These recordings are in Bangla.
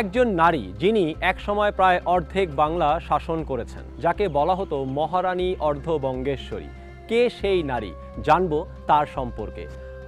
একজন নারী যিনি একসময় প্রায় অর্ধেক বাংলা শাসন করেছেন, যাকে বলা হতো মহারানী অর্ধবঙ্গেশ্বরী। কে সেই নারী? জানব তার সম্পর্কে।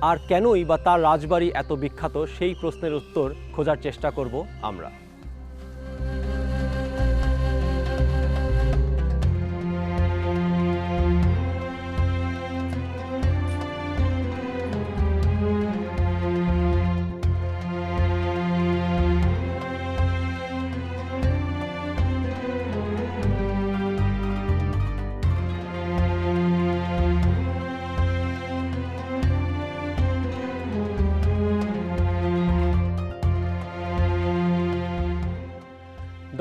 আর কেনই বা তার রাজবাড়ি এত বিখ্যাত, সেই প্রশ্নের উত্তর খোঁজার চেষ্টা করব আমরা।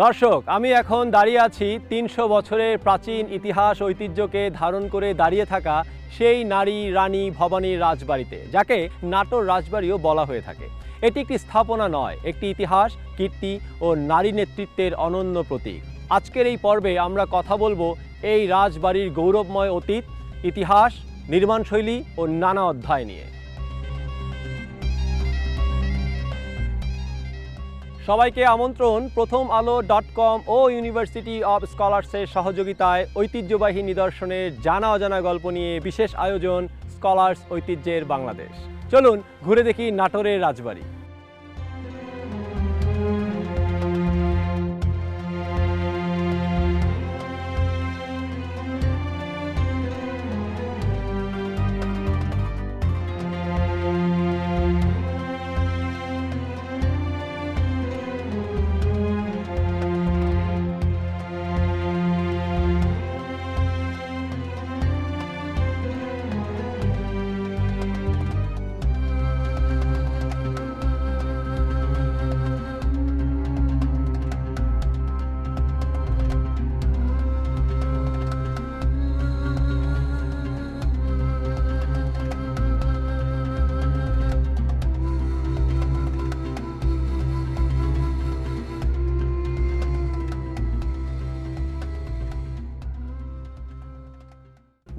দর্শক, আমি এখন দাঁড়িয়ে আছি তিনশো বছরের প্রাচীন ইতিহাস ঐতিহ্যকে ধারণ করে দাঁড়িয়ে থাকা সেই নারী রানী ভবানীর রাজবাড়িতে, যাকে নাটোর রাজবাড়িও বলা হয়ে থাকে। এটি একটি স্থাপনা নয়, একটি ইতিহাস, কীর্তি ও নারী নেতৃত্বের অনন্য প্রতীক। আজকের এই পর্বে আমরা কথা বলব এই রাজবাড়ির গৌরবময় অতীত, ইতিহাস, নির্মাণশৈলী ও নানা অধ্যায় নিয়ে। সবাইকে আমন্ত্রণ, প্রথম আলো ডট কম ও ইউনিভার্সিটি অব স্কলার্সের সহযোগিতায় ঐতিহ্যবাহী নিদর্শনের জানা অজানা গল্প নিয়ে বিশেষ আয়োজন স্কলার্স ঐতিহ্যের বাংলাদেশ। চলুন, ঘুরে দেখি নাটোরের রাজবাড়ি।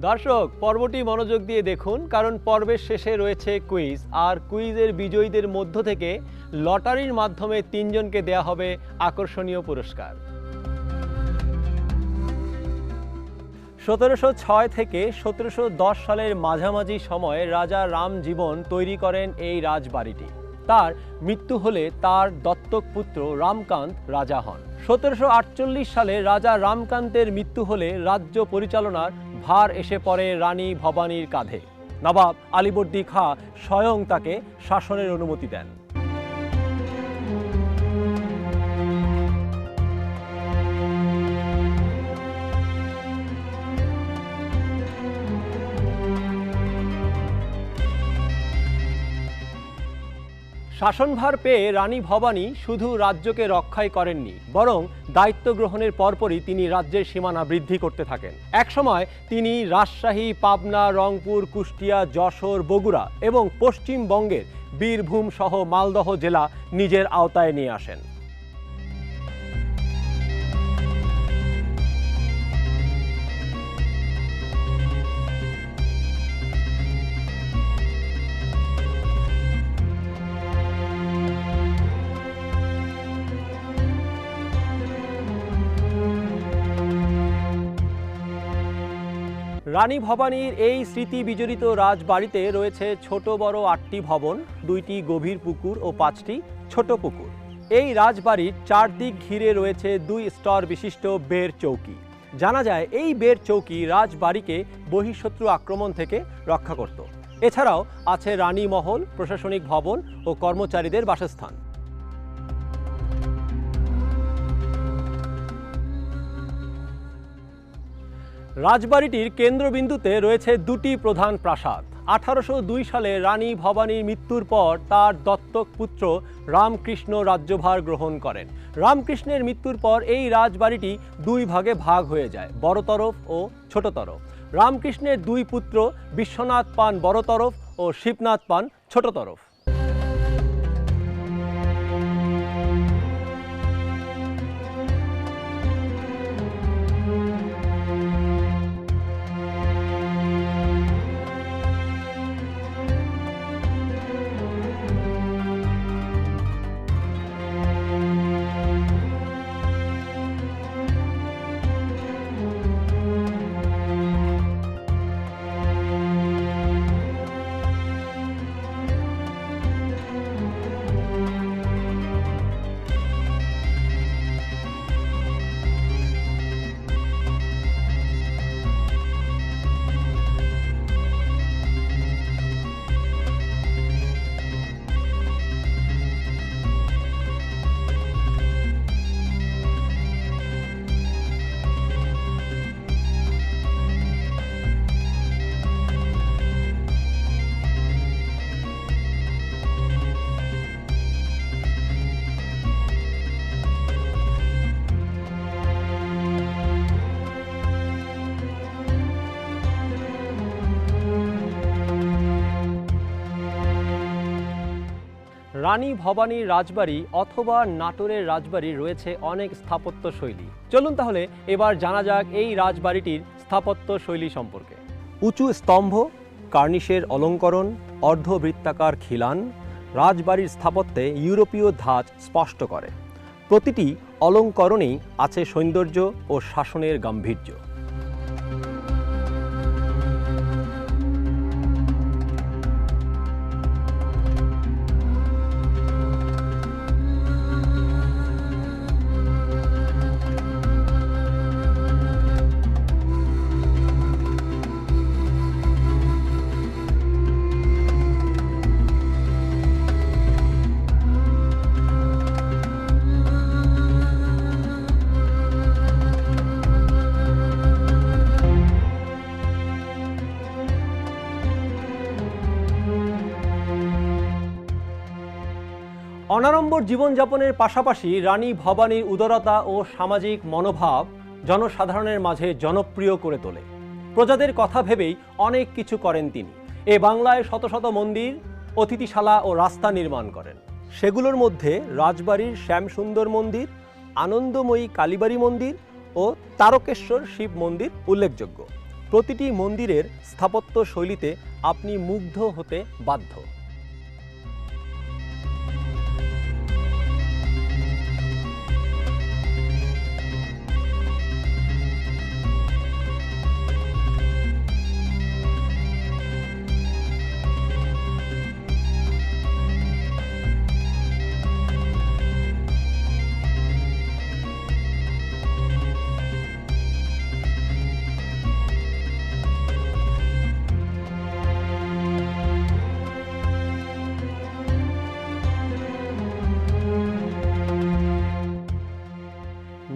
দর্শক, পর্বটি মনোযোগ দিয়ে দেখুন, কারণ পর্বের শেষে রয়েছে কুইজ, আর কুইজের বিজয়ীদের মধ্য থেকে লটারির মাধ্যমে তিনজনকে দেয়া হবে আকর্ষণীয় পুরস্কার। সতেরোশো ছয় থেকে সতেরোশো দশ সালের মাঝামাঝি সময়ে রাজা রাম জীবন তৈরি করেন এই রাজবাড়িটি। তার মৃত্যু হলে তার দত্তক পুত্র রামকান্ত রাজা হন। সতেরোশো আটচল্লিশ সালে রাজা রামকান্তের মৃত্যু হলে রাজ্য পরিচালনার ভার এসে পড়ে রানী ভবানীর কাঁধে। নবাব আলিবর্দী খাঁ স্বয়ং তাকে শাসনের অনুমতি দেন। শাসনভার পেয়ে রানী ভবানী শুধু রাজ্যকে রক্ষাই করেননি, বরং দায়িত্ব গ্রহণের পরপরই তিনি রাজ্যের সীমানা বৃদ্ধি করতে থাকেন। একসময় তিনি রাজশাহী, পাবনা, রংপুর, কুষ্টিয়া, যশোর, বগুড়া এবং পশ্চিমবঙ্গের বীরভূম সহ মালদহ জেলা নিজের আওতায় নিয়ে আসেন। রানী ভবানীর এই স্মৃতি বিজড়িত রাজবাড়িতে রয়েছে ছোট বড় আটটি ভবন, দুইটি গভীর পুকুর ও পাঁচটি ছোট পুকুর। এই রাজবাড়ির চারদিক ঘিরে রয়েছে দুই স্তর বিশিষ্ট বের চৌকি। জানা যায়, এই বের চৌকি রাজবাড়িকে বহিঃশত্রু আক্রমণ থেকে রক্ষা করত। এছাড়াও আছে রানী মহল, প্রশাসনিক ভবন ও কর্মচারীদের বাসস্থান। রাজবাড়িটির কেন্দ্রবিন্দুতে রয়েছে দুটি প্রধান প্রাসাদ। আঠারোশো দুই সালে রানী ভবানীর মৃত্যুর পর তার দত্তক পুত্র রামকৃষ্ণ রাজ্যভার গ্রহণ করেন। রামকৃষ্ণের মৃত্যুর পর এই রাজবাড়িটি দুই ভাগে ভাগ হয়ে যায়, বড় তরফ ও ছোট তরফ। রামকৃষ্ণের দুই পুত্র বিশ্বনাথ পান বড় তরফ ও শিবনাথ পান ছোট তরফ। রানী ভবানীর রাজবাড়ি অথবা নাটোরের রাজবাড়ি রয়েছে অনেক স্থাপত্য শৈলী চলুন তাহলে এবার জানা যাক এই রাজবাড়িটির স্থাপত্য শৈলী সম্পর্কে। উঁচু স্তম্ভ, কার্নিশের অলঙ্করণ, অর্ধবৃত্তাকার খিলান, রাজবাড়ির স্থাপত্যে ইউরোপীয় ধাঁচ স্পষ্ট করে। প্রতিটি অলঙ্করণেই আছে সৌন্দর্য ও শাসনের গাম্ভীর্য। অনাড়ম্বর জীবনযাপনের পাশাপাশি রানী ভবানীর উদারতা ও সামাজিক মনোভাব জনসাধারণের মাঝে জনপ্রিয় করে তোলে। প্রজাদের কথা ভেবেই অনেক কিছু করেন তিনি। এ বাংলায় শত শত মন্দির, অতিথিশালা ও রাস্তা নির্মাণ করেন। সেগুলোর মধ্যে রাজবাড়ির শ্যামসুন্দর মন্দির, আনন্দময়ী কালীবাড়ি মন্দির ও তারকেশ্বর শিব মন্দির উল্লেখযোগ্য। প্রতিটি মন্দিরের স্থাপত্য শৈলীতে আপনি মুগ্ধ হতে বাধ্য।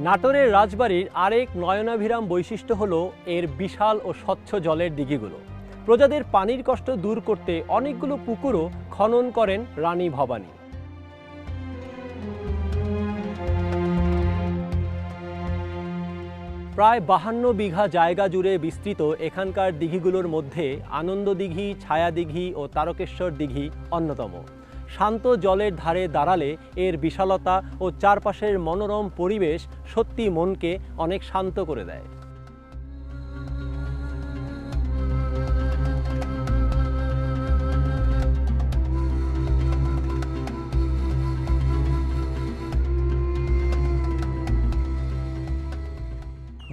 নাটোরের রাজবাড়ির আরেক নয়নাভিরাম বৈশিষ্ট্য হল এর বিশাল ও স্বচ্ছ জলের দিঘিগুলো। প্রজাদের পানির কষ্ট দূর করতে অনেকগুলো পুকুরও খনন করেন রানী ভবানী। প্রায় বাহান্ন বিঘা জায়গা জুড়ে বিস্তৃত এখানকার দিঘিগুলোর মধ্যে আনন্দ দিঘি ছায়া দিঘি ও তারকেশ্বর দিঘি অন্যতম। শান্ত জলের ধারে দাঁড়ালে এর বিশালতা ও চারপাশের মনোরম পরিবেশ সত্যি মনকে অনেক শান্ত করে দেয়।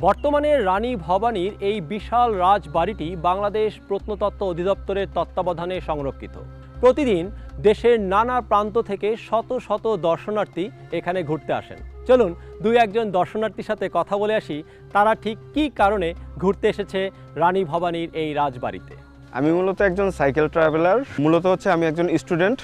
বর্তমানে রানী ভবানীর এই বিশাল রাজবাড়িটি বাংলাদেশ প্রত্নতত্ত্ব অধিদপ্তরের তত্ত্বাবধানে সংরক্ষিত। প্রতিদিন দেশের নানা প্রান্ত থেকে শত শত দর্শনার্থী এখানে ঘুরতে আসেন। চলুন দুই একজন দর্শনার্থীর সাথে কথা বলে আসি, তারা ঠিক কী কারণে ঘুরতে এসেছে রানী ভবানীর এই রাজবাড়িতে। আমি মূলত একজন সাইকেল ট্রাভেলার। মূলত হচ্ছে আমি একজন স্টুডেন্ট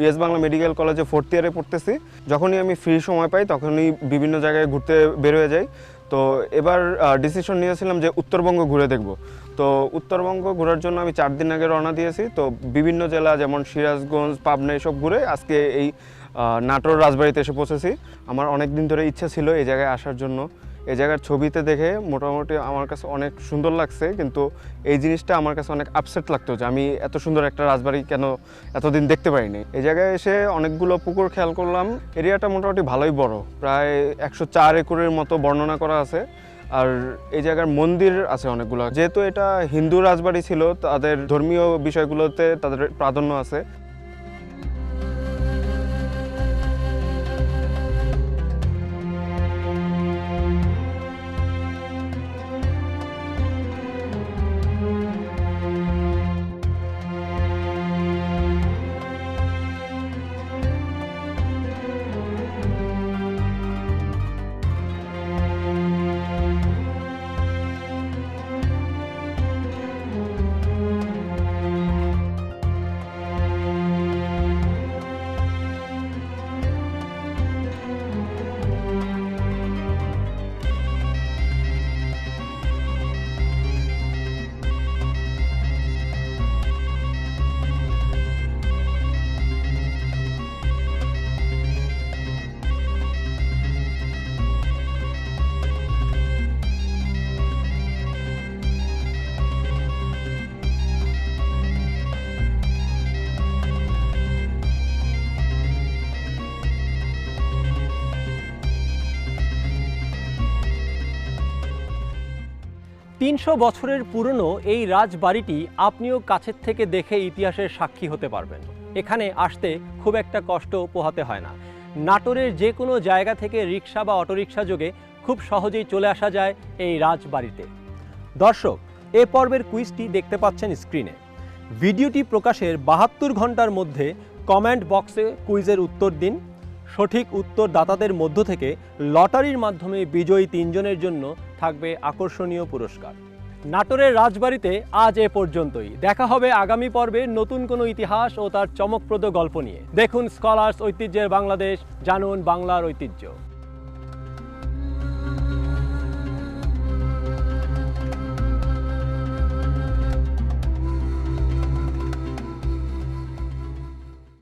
ইউএস বাংলা মেডিকেল কলেজে ফোর্থ ইয়ারে পড়তেছি। যখনই আমি ফ্রি সময় পাই, তখনই বিভিন্ন জায়গায় ঘুরতে বের হয়ে যাই। তো এবার ডিসিশন নিয়েছিলাম যে উত্তরবঙ্গ ঘুরে দেখব। তো উত্তরবঙ্গ ঘোরার জন্য আমি চার দিন আগে রওনা দিয়েছি। তো বিভিন্ন জেলা যেমন সিরাজগঞ্জ, পাবনা এসব ঘুরে আজকে এই নাটোর রাজবাড়িতে এসে পৌঁছেছি। আমার অনেক দিন ধরে ইচ্ছা ছিল এই জায়গায় আসার জন্য। এই জায়গার ছবিতে দেখে মোটামুটি আমার কাছে অনেক সুন্দর লাগছে, কিন্তু এই জিনিসটা আমার কাছে অনেক আপসেট লাগতো যে আমি এত সুন্দর একটা রাজবাড়ি কেন এতদিন দেখতে পাইনি এই জায়গায় এসে অনেকগুলো পুকুর খেয়াল করলাম, এরিয়াটা মোটামুটি ভালোই বড়, প্রায় একশো চার একরের মতো বর্ণনা করা আছে, আর এই জায়গার মন্দির আছে অনেকগুলো। যেহেতু এটা হিন্দু রাজবাড়ি ছিল, তাদের ধর্মীয় বিষয়গুলোতে তাদের প্রাধান্য আছে তিনশো বছরের পুরনো এই রাজবাড়িটি আপনিও কাছের থেকে দেখে ইতিহাসের সাক্ষী হতে পারবেন। এখানে আসতে খুব একটা কষ্ট পোহাতে হয় না। নাটোরের যে কোনো জায়গা থেকে রিক্সা বা অটোরিকশা যোগে খুব সহজেই চলে আসা যায় এই রাজবাড়িতে। দর্শক, এ পর্বের কুইজটি দেখতে পাচ্ছেন স্ক্রিনে। ভিডিওটি প্রকাশের বাহাত্তর ঘণ্টার মধ্যে কমেন্ট বক্সে কুইজের উত্তর দিন সঠিক উত্তর দাতাদের মধ্য থেকে লটারির মাধ্যমে বিজয়ী তিনজনের জন্য থাকবে আকর্ষণীয় পুরস্কার। নাটোরের রাজবাড়িতে আজ এ পর্যন্তই। দেখা হবে আগামী পর্বে নতুন কোনো ইতিহাস ও তার চমকপ্রদ গল্প নিয়ে। দেখুন স্কলার্স ঐতিহ্যের বাংলাদেশ, জানুন বাংলার ঐতিহ্য।